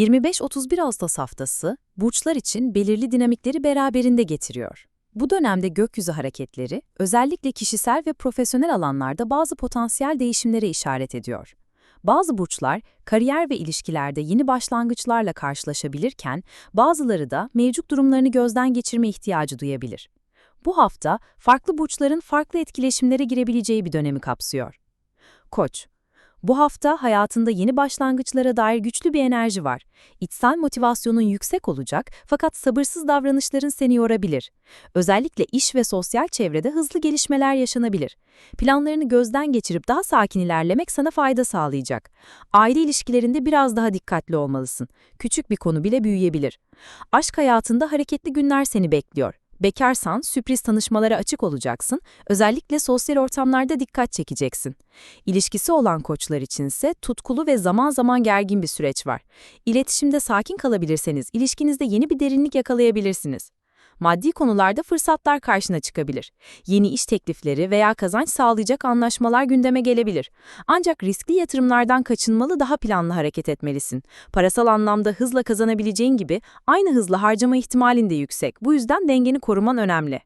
25-31 Ağustos haftası burçlar için belirli dinamikleri beraberinde getiriyor. Bu dönemde gökyüzü hareketleri özellikle kişisel ve profesyonel alanlarda bazı potansiyel değişimlere işaret ediyor. Bazı burçlar kariyer ve ilişkilerde yeni başlangıçlarla karşılaşabilirken bazıları da mevcut durumlarını gözden geçirme ihtiyacı duyabilir. Bu hafta farklı burçların farklı etkileşimlere girebileceği bir dönemi kapsıyor. Koç bu hafta hayatında yeni başlangıçlara dair güçlü bir enerji var. İçsel motivasyonun yüksek olacak fakat sabırsız davranışların seni yorabilir. Özellikle iş ve sosyal çevrede hızlı gelişmeler yaşanabilir. Planlarını gözden geçirip daha sakin ilerlemek sana fayda sağlayacak. Aile ilişkilerinde biraz daha dikkatli olmalısın. Küçük bir konu bile büyüyebilir. Aşk hayatında hareketli günler seni bekliyor. Bekarsan sürpriz tanışmalara açık olacaksın, özellikle sosyal ortamlarda dikkat çekeceksin. İlişkisi olan koçlar içinse tutkulu ve zaman zaman gergin bir süreç var. İletişimde sakin kalabilirseniz ilişkinizde yeni bir derinlik yakalayabilirsiniz maddi konularda fırsatlar karşına çıkabilir. Yeni iş teklifleri veya kazanç sağlayacak anlaşmalar gündeme gelebilir. Ancak riskli yatırımlardan kaçınmalı daha planlı hareket etmelisin. Parasal anlamda hızla kazanabileceğin gibi aynı hızla harcama ihtimalin de yüksek. Bu yüzden dengeni koruman önemli.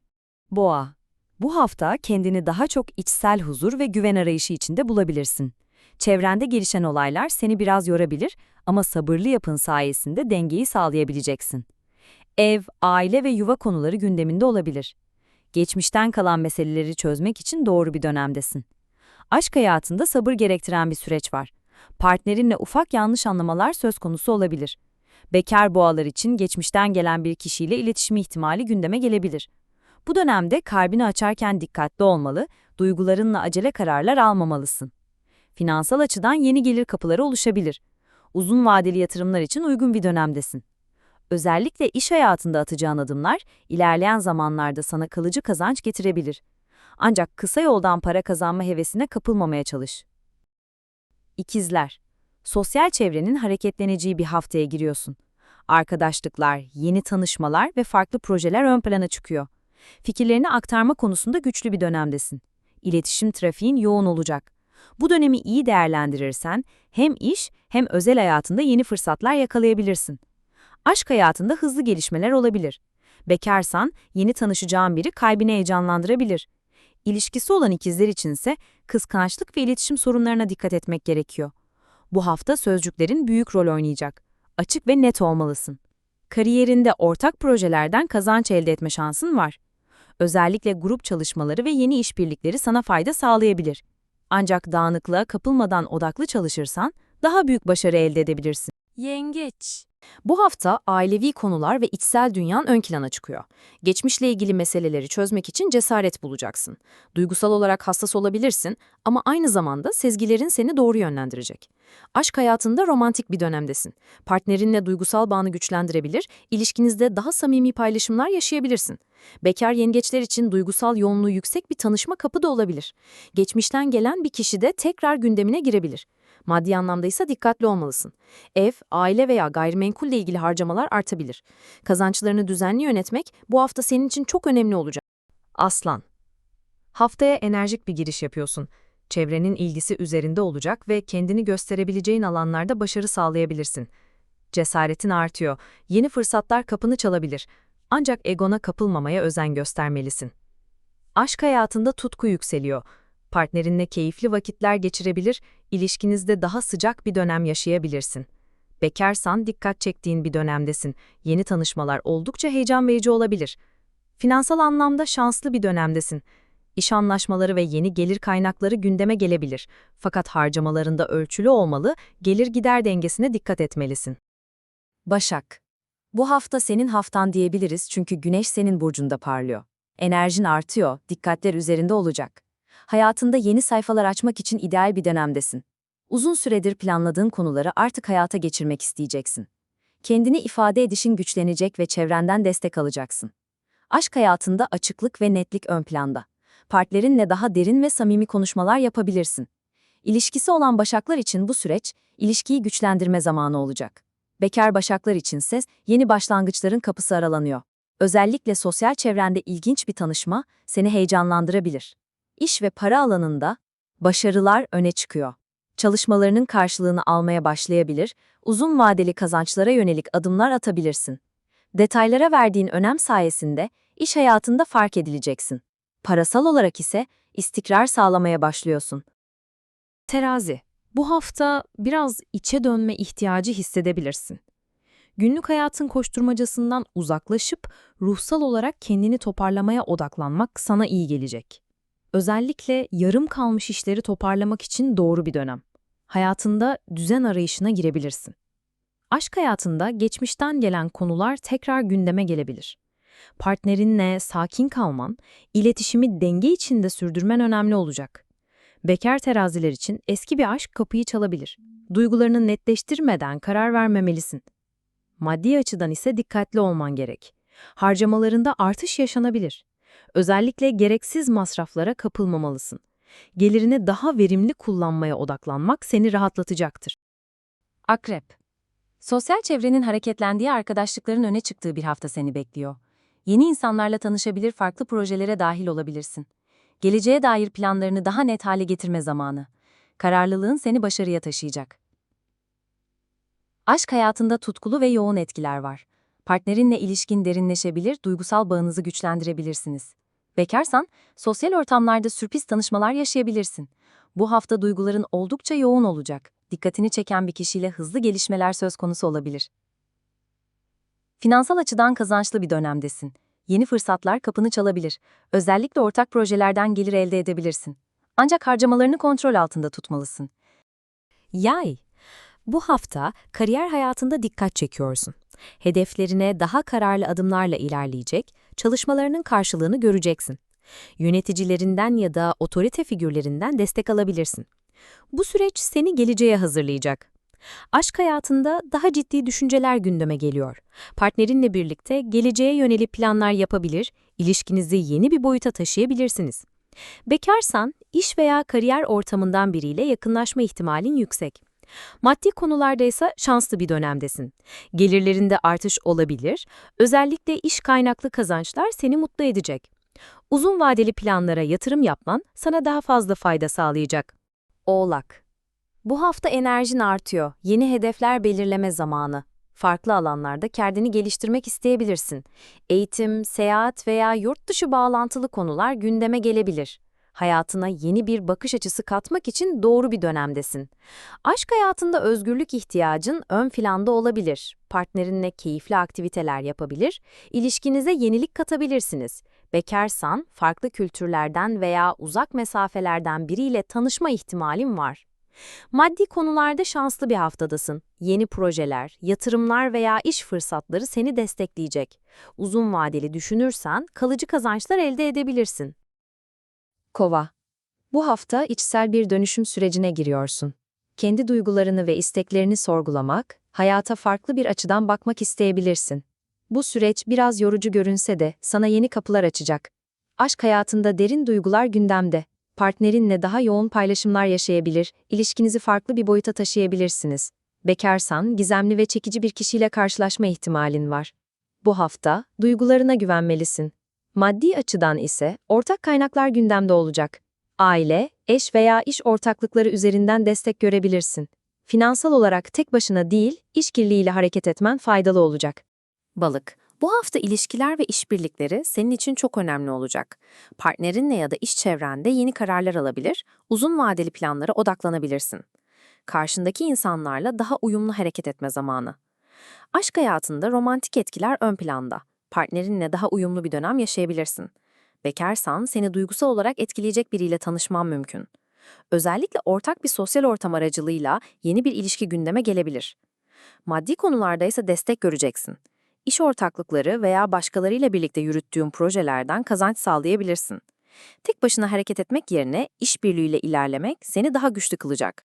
Boğa, bu hafta kendini daha çok içsel huzur ve güven arayışı içinde bulabilirsin. Çevrende gelişen olaylar seni biraz yorabilir ama sabırlı yapın sayesinde dengeyi sağlayabileceksin. Ev, aile ve yuva konuları gündeminde olabilir. Geçmişten kalan meseleleri çözmek için doğru bir dönemdesin. Aşk hayatında sabır gerektiren bir süreç var. Partnerinle ufak yanlış anlamalar söz konusu olabilir. Bekar boğalar için geçmişten gelen bir kişiyle iletişim ihtimali gündeme gelebilir. Bu dönemde kalbini açarken dikkatli olmalı, duygularınla acele kararlar almamalısın. Finansal açıdan yeni gelir kapıları oluşabilir. Uzun vadeli yatırımlar için uygun bir dönemdesin. Özellikle iş hayatında atacağın adımlar, ilerleyen zamanlarda sana kalıcı kazanç getirebilir. Ancak kısa yoldan para kazanma hevesine kapılmamaya çalış. İkizler, sosyal çevrenin hareketleneceği bir haftaya giriyorsun. Arkadaşlıklar, yeni tanışmalar ve farklı projeler ön plana çıkıyor. Fikirlerini aktarma konusunda güçlü bir dönemdesin. İletişim trafiğin yoğun olacak. Bu dönemi iyi değerlendirirsen hem iş hem özel hayatında yeni fırsatlar yakalayabilirsin. Aşk hayatında hızlı gelişmeler olabilir. Bekarsan yeni tanışacağın biri kalbini heyecanlandırabilir. İlişkisi olan ikizler içinse kıskançlık ve iletişim sorunlarına dikkat etmek gerekiyor. Bu hafta sözcüklerin büyük rol oynayacak. Açık ve net olmalısın. Kariyerinde ortak projelerden kazanç elde etme şansın var. Özellikle grup çalışmaları ve yeni işbirlikleri sana fayda sağlayabilir. Ancak dağınıklığa kapılmadan odaklı çalışırsan daha büyük başarı elde edebilirsin. Yengeç bu hafta ailevi konular ve içsel dünyan ön plana çıkıyor. Geçmişle ilgili meseleleri çözmek için cesaret bulacaksın. Duygusal olarak hassas olabilirsin ama aynı zamanda sezgilerin seni doğru yönlendirecek. Aşk hayatında romantik bir dönemdesin. Partnerinle duygusal bağını güçlendirebilir, ilişkinizde daha samimi paylaşımlar yaşayabilirsin. Bekar yengeçler için duygusal yoğunluğu yüksek bir tanışma kapı da olabilir. Geçmişten gelen bir kişi de tekrar gündemine girebilir. Maddi anlamda ise dikkatli olmalısın. Ev, aile veya gayrimenkulle ilgili harcamalar artabilir. Kazançlarını düzenli yönetmek bu hafta senin için çok önemli olacak. Aslan Haftaya enerjik bir giriş yapıyorsun. Çevrenin ilgisi üzerinde olacak ve kendini gösterebileceğin alanlarda başarı sağlayabilirsin. Cesaretin artıyor, yeni fırsatlar kapını çalabilir. Ancak egona kapılmamaya özen göstermelisin. Aşk hayatında tutku yükseliyor Partnerinle keyifli vakitler geçirebilir, ilişkinizde daha sıcak bir dönem yaşayabilirsin. Bekarsan dikkat çektiğin bir dönemdesin. Yeni tanışmalar oldukça heyecan verici olabilir. Finansal anlamda şanslı bir dönemdesin. İş anlaşmaları ve yeni gelir kaynakları gündeme gelebilir. Fakat harcamalarında ölçülü olmalı, gelir gider dengesine dikkat etmelisin. Başak Bu hafta senin haftan diyebiliriz çünkü güneş senin burcunda parlıyor. Enerjin artıyor, dikkatler üzerinde olacak hayatında yeni sayfalar açmak için ideal bir dönemdesin. Uzun süredir planladığın konuları artık hayata geçirmek isteyeceksin. Kendini ifade edişin güçlenecek ve çevrenden destek alacaksın. Aşk hayatında açıklık ve netlik ön planda. Partnerinle daha derin ve samimi konuşmalar yapabilirsin. İlişkisi olan başaklar için bu süreç, ilişkiyi güçlendirme zamanı olacak. Bekar başaklar içinse yeni başlangıçların kapısı aralanıyor. Özellikle sosyal çevrende ilginç bir tanışma seni heyecanlandırabilir iş ve para alanında başarılar öne çıkıyor. Çalışmalarının karşılığını almaya başlayabilir, uzun vadeli kazançlara yönelik adımlar atabilirsin. Detaylara verdiğin önem sayesinde iş hayatında fark edileceksin. Parasal olarak ise istikrar sağlamaya başlıyorsun. Terazi, bu hafta biraz içe dönme ihtiyacı hissedebilirsin. Günlük hayatın koşturmacasından uzaklaşıp ruhsal olarak kendini toparlamaya odaklanmak sana iyi gelecek. Özellikle yarım kalmış işleri toparlamak için doğru bir dönem. Hayatında düzen arayışına girebilirsin. Aşk hayatında geçmişten gelen konular tekrar gündeme gelebilir. Partnerinle sakin kalman, iletişimi denge içinde sürdürmen önemli olacak. Bekar teraziler için eski bir aşk kapıyı çalabilir. Duygularını netleştirmeden karar vermemelisin. Maddi açıdan ise dikkatli olman gerek. Harcamalarında artış yaşanabilir. Özellikle gereksiz masraflara kapılmamalısın. Gelirini daha verimli kullanmaya odaklanmak seni rahatlatacaktır. Akrep. Sosyal çevrenin hareketlendiği arkadaşlıkların öne çıktığı bir hafta seni bekliyor. Yeni insanlarla tanışabilir, farklı projelere dahil olabilirsin. Geleceğe dair planlarını daha net hale getirme zamanı. Kararlılığın seni başarıya taşıyacak. Aşk hayatında tutkulu ve yoğun etkiler var. Partnerinle ilişkin derinleşebilir, duygusal bağınızı güçlendirebilirsiniz. Bekarsan, sosyal ortamlarda sürpriz tanışmalar yaşayabilirsin. Bu hafta duyguların oldukça yoğun olacak. Dikkatini çeken bir kişiyle hızlı gelişmeler söz konusu olabilir. Finansal açıdan kazançlı bir dönemdesin. Yeni fırsatlar kapını çalabilir. Özellikle ortak projelerden gelir elde edebilirsin. Ancak harcamalarını kontrol altında tutmalısın. Yay. Bu hafta kariyer hayatında dikkat çekiyorsun. Hedeflerine daha kararlı adımlarla ilerleyecek, çalışmalarının karşılığını göreceksin. Yöneticilerinden ya da otorite figürlerinden destek alabilirsin. Bu süreç seni geleceğe hazırlayacak. Aşk hayatında daha ciddi düşünceler gündeme geliyor. Partnerinle birlikte geleceğe yönelik planlar yapabilir, ilişkinizi yeni bir boyuta taşıyabilirsiniz. Bekarsan, iş veya kariyer ortamından biriyle yakınlaşma ihtimalin yüksek. Maddi konularda ise şanslı bir dönemdesin. Gelirlerinde artış olabilir, özellikle iş kaynaklı kazançlar seni mutlu edecek. Uzun vadeli planlara yatırım yapman sana daha fazla fayda sağlayacak. Oğlak Bu hafta enerjin artıyor, yeni hedefler belirleme zamanı. Farklı alanlarda kendini geliştirmek isteyebilirsin. Eğitim, seyahat veya yurt dışı bağlantılı konular gündeme gelebilir hayatına yeni bir bakış açısı katmak için doğru bir dönemdesin. Aşk hayatında özgürlük ihtiyacın ön planda olabilir. Partnerinle keyifli aktiviteler yapabilir, ilişkinize yenilik katabilirsiniz. Bekarsan, farklı kültürlerden veya uzak mesafelerden biriyle tanışma ihtimalin var. Maddi konularda şanslı bir haftadasın. Yeni projeler, yatırımlar veya iş fırsatları seni destekleyecek. Uzun vadeli düşünürsen kalıcı kazançlar elde edebilirsin. Kova. Bu hafta içsel bir dönüşüm sürecine giriyorsun. Kendi duygularını ve isteklerini sorgulamak, hayata farklı bir açıdan bakmak isteyebilirsin. Bu süreç biraz yorucu görünse de sana yeni kapılar açacak. Aşk hayatında derin duygular gündemde. Partnerinle daha yoğun paylaşımlar yaşayabilir, ilişkinizi farklı bir boyuta taşıyabilirsiniz. Bekarsan, gizemli ve çekici bir kişiyle karşılaşma ihtimalin var. Bu hafta, duygularına güvenmelisin. Maddi açıdan ise ortak kaynaklar gündemde olacak. Aile, eş veya iş ortaklıkları üzerinden destek görebilirsin. Finansal olarak tek başına değil, işbirliğiyle hareket etmen faydalı olacak. Balık. Bu hafta ilişkiler ve işbirlikleri senin için çok önemli olacak. Partnerinle ya da iş çevrende yeni kararlar alabilir, uzun vadeli planlara odaklanabilirsin. Karşındaki insanlarla daha uyumlu hareket etme zamanı. Aşk hayatında romantik etkiler ön planda. Partnerinle daha uyumlu bir dönem yaşayabilirsin. Bekarsan seni duygusal olarak etkileyecek biriyle tanışman mümkün. Özellikle ortak bir sosyal ortam aracılığıyla yeni bir ilişki gündeme gelebilir. Maddi konularda ise destek göreceksin. İş ortaklıkları veya başkalarıyla birlikte yürüttüğün projelerden kazanç sağlayabilirsin. Tek başına hareket etmek yerine işbirliğiyle ilerlemek seni daha güçlü kılacak.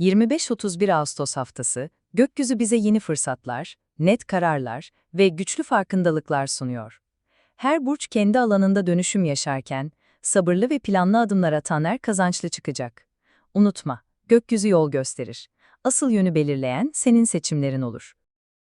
25-31 Ağustos haftası, gökyüzü bize yeni fırsatlar, net kararlar ve güçlü farkındalıklar sunuyor. Her burç kendi alanında dönüşüm yaşarken, sabırlı ve planlı adımlar atanlar kazançlı çıkacak. Unutma, gökyüzü yol gösterir. Asıl yönü belirleyen senin seçimlerin olur.